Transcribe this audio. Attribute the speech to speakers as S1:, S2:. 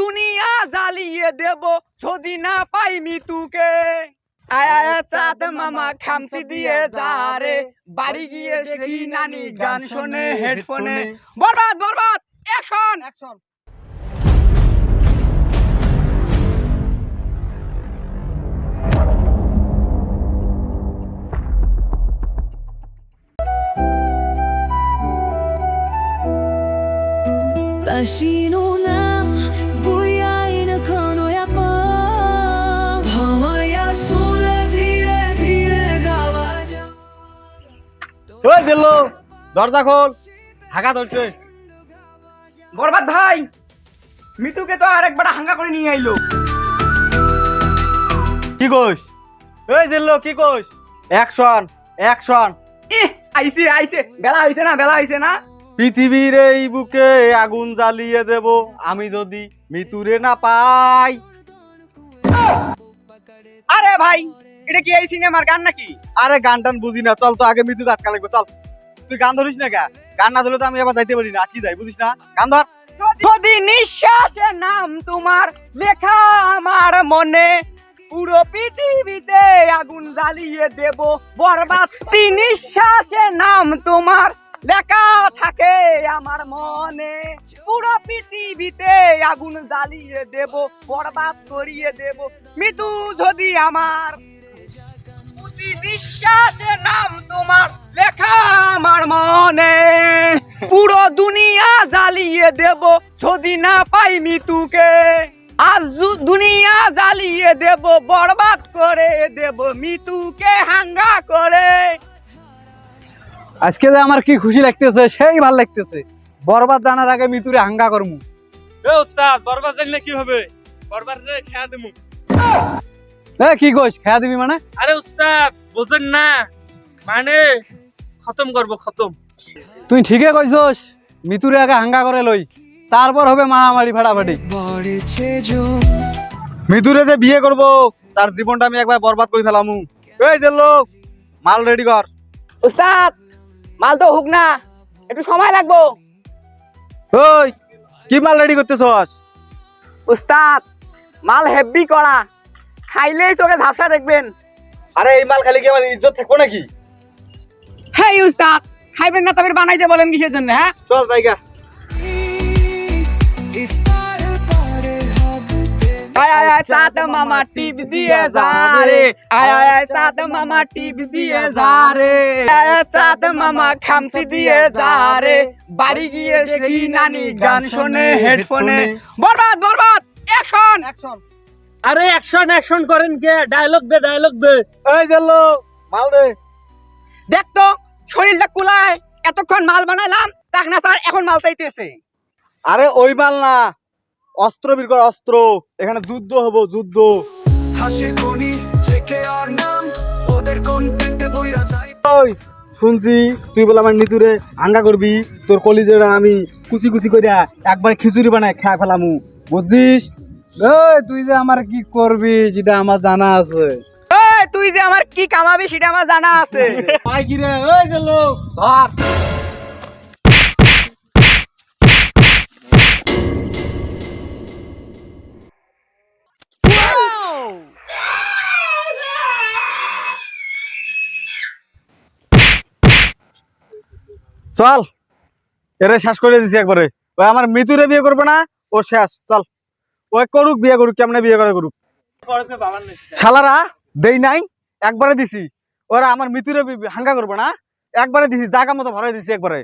S1: দুনিয়া জ্বালিয়ে দেব যদি না পাই মিতুকে আয় চাঁদ মামা খামচি দিয়ে যা রে। বাড়ি গিয়ে দেখি নানি গান শোনে হেডফোনে। বরবাদ বরবাদ অ্যাকশন। অ্যাকশন।
S2: 다
S3: দিল। দরজা খোল। হাঁকা ধরছে।
S1: বরবাদ ভাই মিতুকে তো আরেকবার হাঙ্গা করে নিয়ে আইলো।
S3: কি কোষ ওই দিল কি কোষ অ্যাকশন অ্যাকশন।
S1: ইহ আইছে আইছে। বেলা হইছে না বেলা হইছে না?
S3: পৃথিবীর এই বুকে আগুন জ্বালিয়ে দেব। আমি যদি মৃত্যুরে না পাই।
S1: আরে ভাই এটা কি এই সিনেমার গান নাকি?
S3: আরে গান টান বুঝি না। চল তো আগে মৃত্যু আটকা লাগবে চল। তুই গান ধরিস না কে? গান না ধরলে তো আমি আবার যাইতে পারি না। আটকি যাই, বুঝিস না? গান ধর।
S1: যদি নিঃশ্বাসের নাম তোমার লেখা আমার মনে, পুরো পৃথিবীতে আগুন জ্বালিয়ে দেব। বরবাদ নিঃশ্বাসের নাম তোমার লেখা থাকে আমার মনে, পুরো পৃথিবীতে আগুন জ্বালিয়ে দেব, বরবাদ করিয়ে দেব। মৃত্যু যদি আমার প্রতি নিঃশ্বাসের নাম তোমার লেখা আমার মনে। পুরো দুনিয়া জ্বালিয়ে দেব যদি না পাই মিতুকে। আজ দুনিয়া জ্বালিয়ে দেব বরবাদ করে দেব মিতুকে হাঙ্গা করে।
S3: আজকে যে আমার কি খুশি লাগতেছে সেই ভালো লাগতেছে। বরবাদ জানার আগে মিতুরে হাঙ্গা করমু।
S4: এ ওস্তাদ বরবাদ জানলে কি হবে? বরবাদ রে খেয়া দেবো।
S3: এ কি কইস খেয়া দিবি মানে?
S4: আরে উস্তাদ বোঝেন না মানে খতম করব খতম।
S3: তুই ঠিকই কইছস মৃত্যুরে আগে হাঙ্গা করে লই। তারপর হবে মারামারি ফাটাফাটি। মৃত্যুরে যে বিয়ে করব তার জীবনটা আমি একবার বরবাদ করে ফেলামু। এই যে লোক মাল রেডি কর।
S1: উস্তাদ মাল তো হুক না একটু সময় লাগবো।
S3: ওই কি মাল রেডি করতেছস?
S1: উস্তাদ মাল হেভি করা খাইলেই চোখে ঝাপসা দেখবেন।
S3: আরে এই মাল খালি কি আমার ইজ্জত থাকব নাকি?
S1: হ্যাঁ উস্তাদ খাইবেন না তবে বানাইতে বলেন কিসের জন্য হ্যাঁ?
S3: চল জায়গা
S1: আয় আয় আয় চাঁদ মামা টিপ দিয়ে যা রে। আয় আয় আয় চাঁদ মামা টিপ দিয়ে যা রে। আয় আয় চাঁদ মামা খামচি দিয়ে যা রে। বাড়ি গিয়ে নানি গান শোনে হেডফোনে। বরবাদ বরবাদ অ্যাকশন। অ্যাকশন।
S4: আরে অ্যাকশন অ্যাকশন করেন কে? ডায়লগ দে ডায়লগ দে।
S3: এই যে মাল রে
S1: দেখ তো শরীরটা কুলায় এতক্ষণ মাল বানাইলাম তাক না স্যার এখন মাল চাইতেছে।
S3: আরে ওই মাল না অস্ত্র বের কর অস্ত্র। এখানে যুদ্ধ হব যুদ্ধ।
S5: হাসির খনি জেকে আর নাম ওদের কন্টেন্টে বইরা যাই।
S3: ওই শুনছি তুই বলে আমার নিতুরে আঙ্গা করবি তোর কলিজের আমি কুচি কুচি করিয়া একবার খিচুড়ি বানায় খায় ফেলামু। বুঝছিস? এই তুই যে আমার কি করবি সেটা আমার জানা আছে।
S1: তুই যে আমার কি কামাবি সেটা আমার জানা আছে।
S3: পাই কি রে? ওই যে লোক ধর। চল এরে শেষ করে দিছি একবারে। ওই আমার মৃত্যুরে বিয়ে করব না ও শেষ চল। ওই করুক বিয়ে করুক কেমনে বিয়ে করে করুক। শালারা দেই নাই, একবারে দিছি। ওরা আমার মৃত্যুরে হাঙ্গা করব না। একবারে দিছি, জাগা মতো ভরাই দিছি একবারে।